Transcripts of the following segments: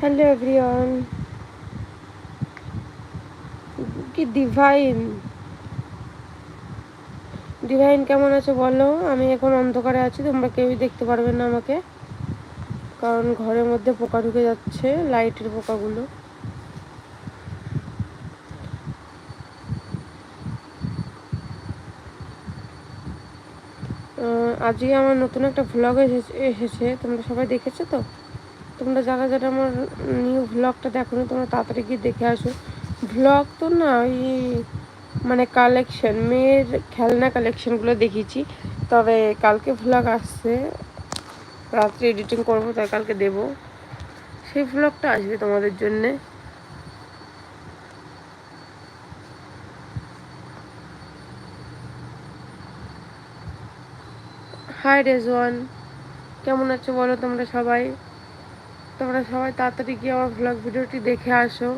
Hello everyone কি divine divine কেমন আছে বলো? আমি এখন অন্ধকারে আছি, তোমরা কেউই দেখতে পারবে না আমাকে। কারণ ঘরের মধ্যে পোকা ঢুকে যাচ্ছে, লাইটের পোকাগুলো। আজকে আমার নতুন একটা ভ্লগ এসেছে। তোমরা সবাই দেখেছ তো? তোমরা যারা যারা আমার নিউ ভ্লগটা দেখো না তোমরা তাড়াতাড়ি গিয়ে দেখে আসো। ভ্লগ তো না, ওই মানে কালেকশন মেয়ের খেলনা কালেকশনগুলো দেখিয়েছি। তবে কালকে ভ্লগ আসছে, রাত্রে এডিটিং করব, তাই কালকে দেব। সেই ভ্লগটা আসবে তোমাদের জন্যে। হাই রেজওয়ান কেমন আছো বলো তোমরা সবাই? তোমরা সবাই তাড়াতাড়ি গিয়ে আমার ভ্লগ ভিডিওটি দেখে আসো।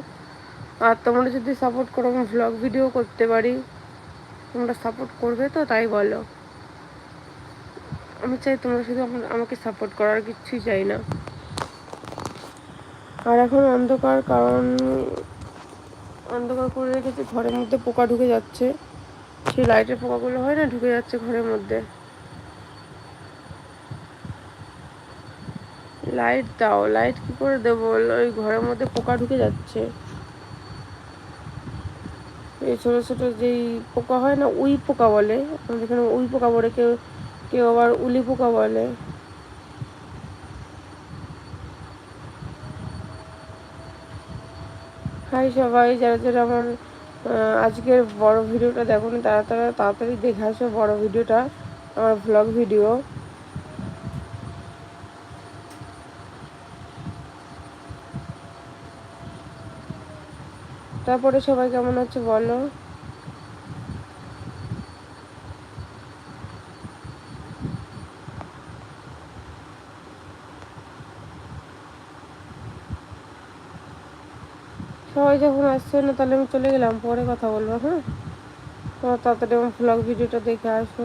আর তোমরা যদি সাপোর্ট করো, আমি ভ্লগ ভিডিও করতে পারি। তোমরা সাপোর্ট করবে তো, তাই বলো। আমি চাই তোমরা শুধু আমাকে সাপোর্ট করার কিচ্ছুই চাই না। আর এখন অন্ধকার, কারণ অন্ধকার করে রেখেছি, ঘরের মধ্যে পোকা ঢুকে যাচ্ছে। সেই লাইটের পোকাগুলো হয় না, ঢুকে যাচ্ছে ঘরের মধ্যে। লাইট দাও লাইট কি করে দেবো? ওই ঘরের মধ্যে পোকা ঢুকে যাচ্ছে। এই ছোটো ছোটো যেই পোকা হয় না, উই পোকা বলে। আমাদের এখানে উই পোকা বলে, কেউ কেউ আবার উলি পোকা বলে। হাই সবাই, যারা যারা আমার আজকের বড় ভিডিওটা দেখো তারা তারা তাড়াতাড়ি দেখে আসো বড় ভিডিওটা, আমার ভ্লগ ভিডিও তারপরে সবাই কেমন আছে বলো? সবাই যখন আসছে না, তাহলে আমি চলে গেলাম, পরে কথা বলব হ্যাঁ? তাড়াতাড়ি আমার ভ্লগ ভিডিওটা দেখে আসো।